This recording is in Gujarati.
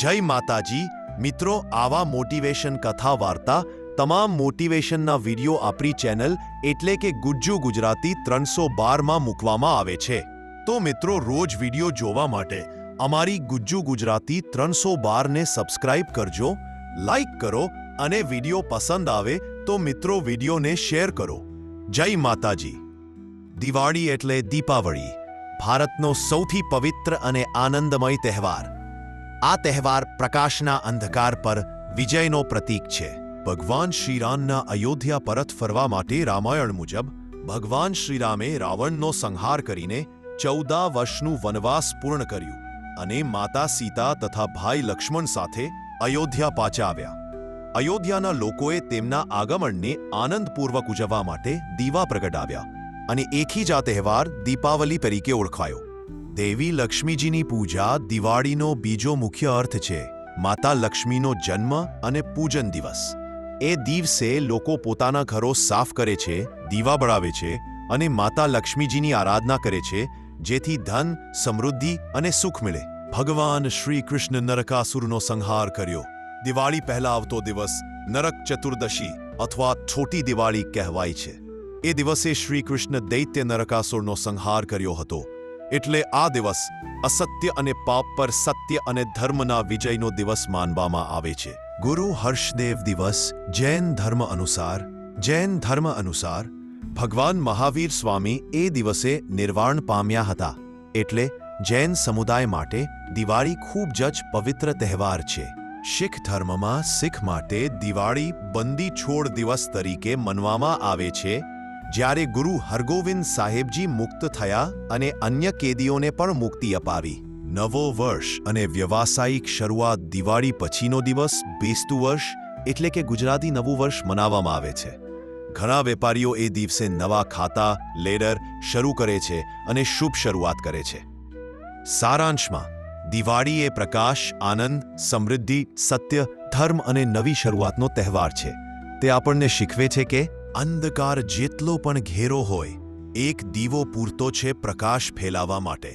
જય માતાજી. મિત્રો, આવા મોટિવેશન કથા વાર્તા, તમામ મોટિવેશનના વીડિયો આપણી ચેનલ એટલે કે ગુજ્જુ ગુજરાતી ત્રણસો બારમાં મૂકવામાં આવે છે. તો મિત્રો, રોજ વીડિયો જોવા માટે અમારી ગુજ્જુ ગુજરાતી ત્રણસો બારને સબસ્ક્રાઇબ કરજો લાઈક કરો અને વીડિયો પસંદ આવે તો મિત્રો વિડીયોને શેર કરો. જય માતાજી. દિવાળી એટલે દીપાવળી, ભારતનો સૌથી પવિત્ર અને આનંદમય તહેવાર. આ તહેવાર પ્રકાશના અંધકાર પર વિજયનો પ્રતીક છે. ભગવાન શ્રીરામના અયોધ્યા પરત ફરવા માટે રામાયણ મુજબ ભગવાન શ્રીરામે રાવણનો સંહાર કરીને ચૌદા વર્ષનું વનવાસ પૂર્ણ કર્યું અને માતા સીતા તથા ભાઈ લક્ષ્મણ સાથે અયોધ્યા પાછા આવ્યા. અયોધ્યાના લોકોએ તેમના આગમનને આનંદપૂર્વક ઉજવવા માટે દીવા પ્રગટાવ્યા અને એકી જ તહેવાર દીપાવલી તરીકે ઓળખાયો. દેવી લક્ષ્મીજીની પૂજા દિવાળીનો બીજો મુખ્ય અર્થ છે. માતા લક્ષ્મીનો જન્મ અને પૂજન દિવસ. એ દિવસે લોકો પોતાના ઘરો સાફ કરે છે, દીવા બળાવે છે અને માતા લક્ષ્મીજીની આરાધના કરે છે, જેથી ધન, સમૃદ્ધિ અને સુખ મળે. ભગવાન શ્રી કૃષ્ણ નરકાસુરનો સંહાર કર્યો. દિવાળી પહેલા આવતો દિવસ નરક ચતુર્દશી અથવા છોટી દિવાળી કહેવાય છે. એ દિવસે શ્રી કૃષ્ણ દૈત્ય નરકાસુરનો સંહાર કર્યો હતો. એટલે આ દિવસ અસત્ય અને પાપ પર સત્ય અને ધર્મના વિજયનો દિવસ માનવામાં આવે છે. ગુરુ હર્ષદેવ દિવસ જૈન ધર્મ અનુસાર, જૈન ધર્મ અનુસાર, ભગવાન મહાવીર સ્વામી એ દિવસે નિર્વાણ પામ્યા હતા. એટલે જૈન સમુદાય માટે દિવાળી ખૂબ જ પવિત્ર તહેવાર છે. શીખ ધર્મમાં શીખ માટે દિવાળી બંદી છોડ દિવસ તરીકે મનવામાં આવે છે. જ્યારે ગુરુ હરગોવિંદ સાહેબજી મુક્ત થયા અને અન્ય કેદીઓને પણ મુક્તિ અપાવી. નવો વર્ષ અને વ્યવસાયિક શરૂઆત દિવાળી પછીનો દિવસ, બેસતું વર્ષ, એટલે કે ગુજરાતી નવું વર્ષ મનાવવામાં આવે છે. ઘણા વેપારીઓ એ દિવસે નવા ખાતા, લેડર શરૂ કરે છે અને શુભ શરૂઆત કરે છે. સારાંશમાં, દિવાળી એ પ્રકાશ, આનંદ, સમૃદ્ધિ, સત્ય, ધર્મ અને નવી શરૂઆતનો તહેવાર છે. તે આપણને શીખવે છે કે અંધકાર જેટલો પણ ઘેરો હોય એક દીવો પૂરતો છે પ્રકાશ ફેલાવા માટે.